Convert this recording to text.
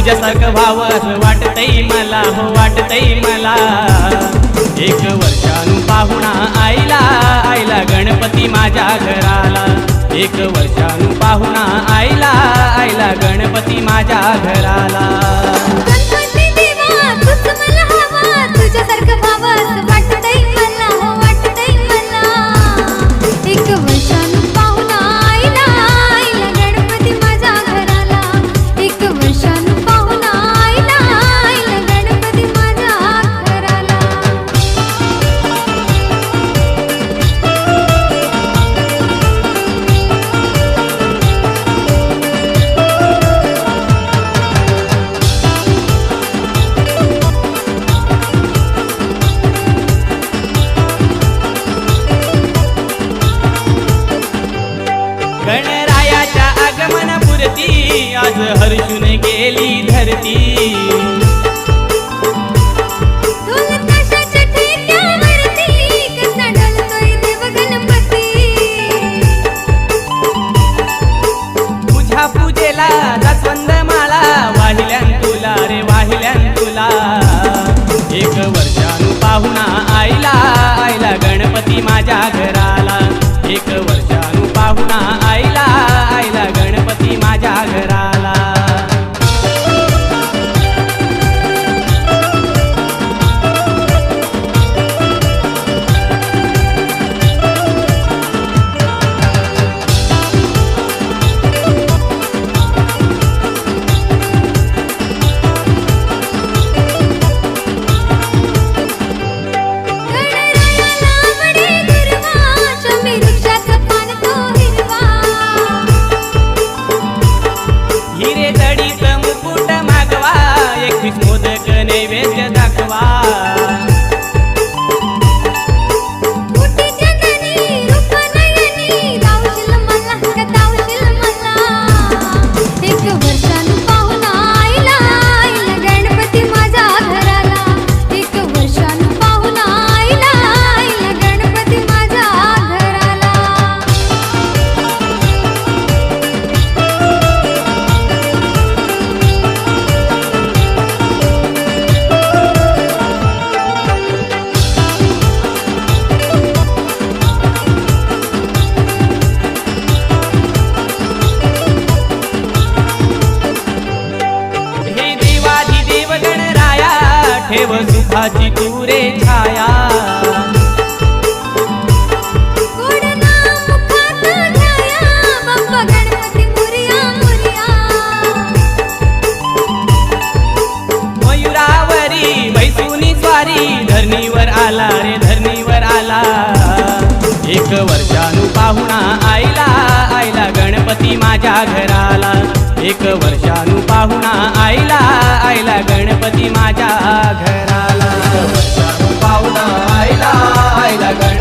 तुझ्यासारखं व्हावस वाटतही मला हो वाटतही मला. एक वर्षानु पाहुणा आईला आईला गणपती माझ्या घराला. एक वर्षानु पाहुणा आईला आईला गणपती माझ्या घराला. तुझ्यासारखं ठेव सुखाची तुरे छाया. मयुरावरी बैसुनी स्वारी धरणीवर आला रे धरणीवर आला. एक वर्षानु पाहुणा आईला आईला गणपती माझ्या घराला. एक वर्षानु पाहुणा आईला आयला गणपती माझ्या घराला. पाहुणा आयला आयला गण